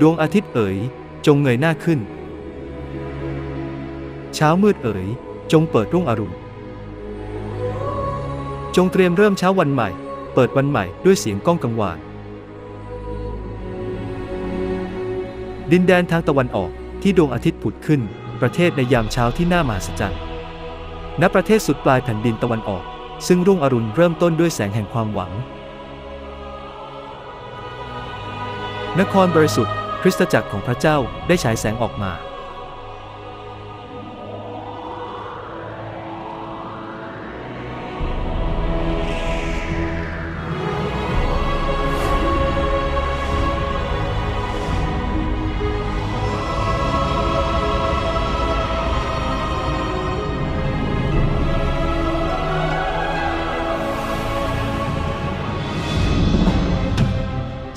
ดวงอาทิตย์เอ๋ย จงเงยหน้าขึ้น เช้ามืดเอ๋ย จงเปิดรุ่งอรุณ จงเตรียมเริ่มเช้าวันใหม่ เปิดวันใหม่ด้วยเสียงก้องกังวาน ดินแดนทางตะวันออกที่ดวงอาทิตย์ผุดขึ้น ประเทศในยามเช้าที่น่ามหัศจรรย์ ณ ประเทศสุดปลายแผ่นดินตะวันออก ซึ่งรุ่งอรุณเริ่มต้นด้วยแสงแห่งความหวัง นครบริสุทธิ์ คริสตจักรของพระเจ้าได้ฉายแสงออกมา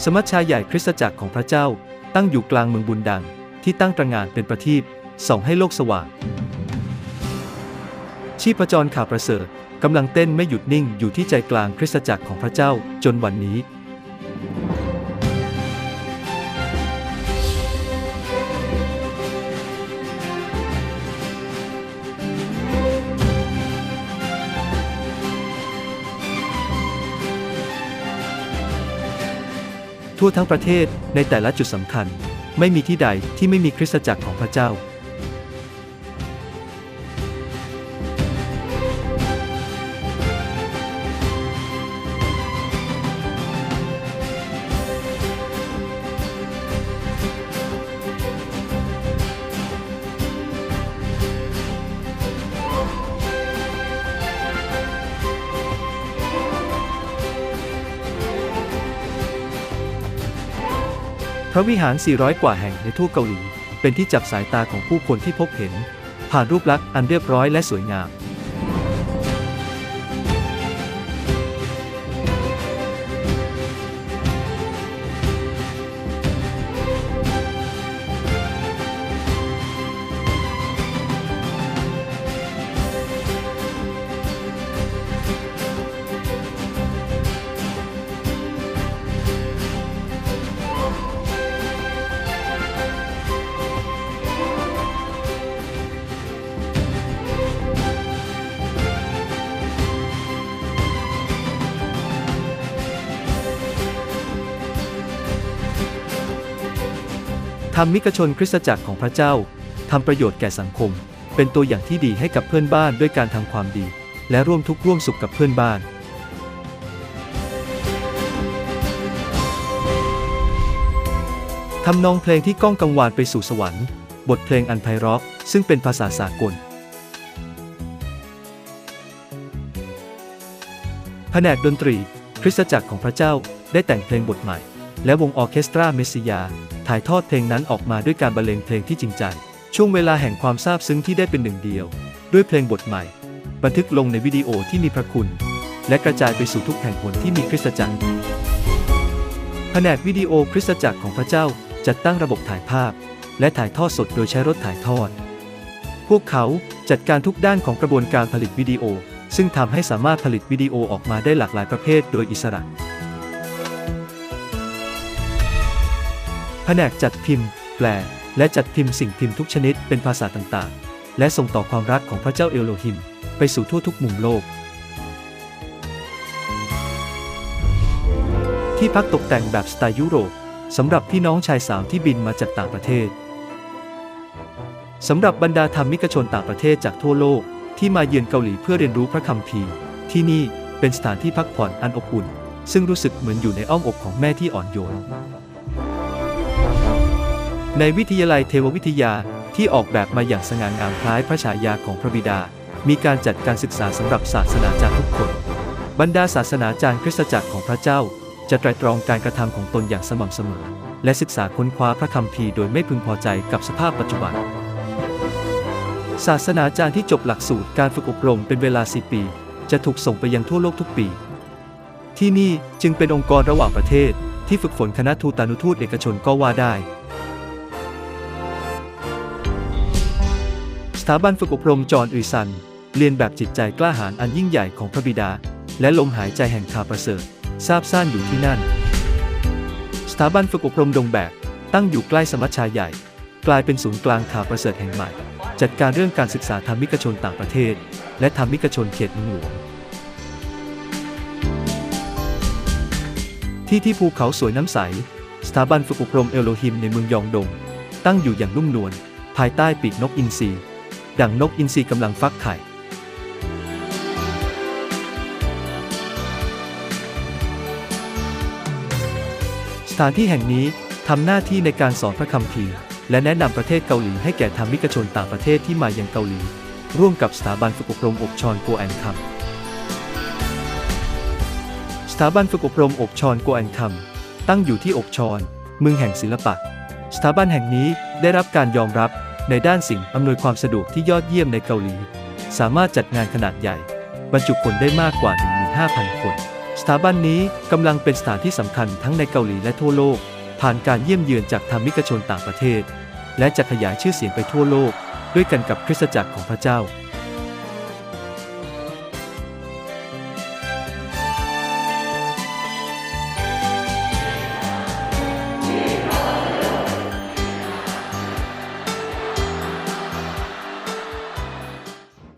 สมัชชาใหญ่คริสตจักรของพระเจ้า ตั้งอยู่กลางเมืองบุญดัง ที่ตั้งตระงานเป็นประทีปส่องให้โลกสว่าง ชีพจรข่าวประเสริฐกำลังเต้นไม่หยุดนิ่งอยู่ที่ใจกลางคริสตจักรของพระเจ้าจนวันนี้ ทั่วทั้งประเทศในแต่ละจุดสำคัญ ไม่มีที่ใดที่ไม่มีคริสตจักรของพระเจ้า พระวิหาร 400 กว่าแห่งในทั่วเกาหลี เป็นที่จับสายตาของผู้คนที่พบเห็น ผ่านรูปลักษณ์อันเรียบร้อยและสวยงาม ทำมิกชนคริสตจักรของพระเจ้าทำประโยชน์แก่สังคม เป็นตัวอย่างที่ดีให้กับเพื่อนบ้านด้วยการทำความดี และร่วมทุกข์ร่วมสุขกับเพื่อนบ้านทำนองเพลงที่ก้องกังวานไปสู่สวรรค์ บทเพลงอันไพเราะซึ่งเป็นภาษาสากล แผนกดนตรี คริสตจักรของพระเจ้าได้แต่งเพลงบทใหม่ และวงออเคสตราเมสซิยา ถ่ายทอดเพลงนั้นออกมาด้วยการบรรเลงเพลงที่จริงใจช่วงเวลาแห่งความซาบซึ้งที่ได้เป็นหนึ่งเดียว ด้วยเพลงบทใหม่ บันทึกลงในวิดีโอที่มีพระคุณ และกระจายไปสู่ทุกแห่งหนที่มีคริสตจักรแผนกวิดีโอคริสตจักรของพระเจ้าจัดตั้งระบบถ่ายภาพ และถ่ายทอดสดโดยใช้รถถ่ายทอด พวกเขาจัดการทุกด้านของกระบวนการผลิตวิดีโอ ซึ่งทำให้สามารถผลิตวิดีโอออกมาได้หลากหลายประเภทโดยอิสระ แผนกจัดพิมพ์ แปล และจัดพิมพ์สิ่งพิมพ์ทุกชนิดเป็นภาษาต่างๆ และส่งต่อความรักของพระเจ้าเอโลฮิม ไปสู่ทั่วทุกมุมโลก ที่พักตกแต่งแบบสไตล์ยุโรปสำหรับพี่น้องชายสาวที่บินมาจากต่างประเทศสำหรับบรรดาธรรมิกชนต่างประเทศจากทั่วโลก ที่มาเยือนเกาหลีเพื่อเรียนรู้พระคัมภีร์ ที่นี่เป็นสถานที่พักผ่อนอันอบอุ่น ซึ่งรู้สึกเหมือนอยู่ในอ้อมอกของแม่ที่อ่อนโยน ในวิทยาลัยเทววิทยาที่ออกแบบมาอย่างสง่างามคล้ายพระฉายาของพระบิดา มีการจัดการศึกษาสำหรับศาสนาจารย์ทุกคน บรรดาศาสนาจารย์คริสตจักรของพระเจ้า จะไตรตรองการกระทำของตนอย่างสม่ำเสมอ และศึกษาค้นคว้าพระคัมภีร์โดยไม่พึงพอใจกับสภาพปัจจุบัน ศาสนาจารย์ที่จบหลักสูตรการฝึกอบรมเป็นเวลา 4 ปี จะถูกส่งไปยังทั่วโลกทุกปี ที่นี่จึงเป็นองค์กรระหว่างประเทศ ที่ฝึกฝนคณะทูตานุทูตเอกชนก็ว่าได้ สถาบันฝึกอบรมจอห์นอุยซัน เรียนแบบจิตใจกล้าหาญอันยิ่งใหญ่ของพระบิดา และลมหายใจแห่งข่าวประเสริฐทราบซ่านอยู่ที่นั่น สถาบันฝึกอบรมดงแบก ตั้งอยู่ใกล้สมัชชาใหญ่ กลายเป็นศูนย์กลางข่าวประเสริฐแห่งใหม่ จัดการเรื่องการศึกษาธรรมิกชนต่างประเทศ และธรรมิกชนเขตเมืองหลวงที่ที่ภูเขาสวยน้ำใส สถาบันฝึกอบรมเอโลฮิมในเมืองยองดง ตั้งอยู่อย่างนุ่มนวลภายใต้ปีกนกอินทรี ดังนกอินทรีกำลังฟักไข่ สถานที่แห่งนี้ทำหน้าที่ในการสอนพระคัมภีร์ และแนะนำประเทศเกาหลีให้แก่ธรรมิกชนต่างประเทศที่มายังเกาหลี ร่วมกับสถาบันฝึกอบรมอบชอนโกแอนคัมสถาบันฝึกอบรมอบชอนโกแอนคัมตั้งอยู่ที่อกชอนเมืองแห่งศิลปะ สถาบันแห่งนี้ได้รับการยอมรับ ในด้านสิ่งอำนวยความสะดวกที่ยอดเยี่ยมในเกาหลี สามารถจัดงานขนาดใหญ่ บรรจุคนได้มากกว่า 15,000 คน สถาบันนี้กำลังเป็นสถานที่สำคัญทั้งในเกาหลีและทั่วโลก ผ่านการเยี่ยมเยือนจากธรรมิกชนต่างประเทศ และจะขยายชื่อเสียงไปทั่วโลก ด้วยกันกับคริสตจักรของพระเจ้า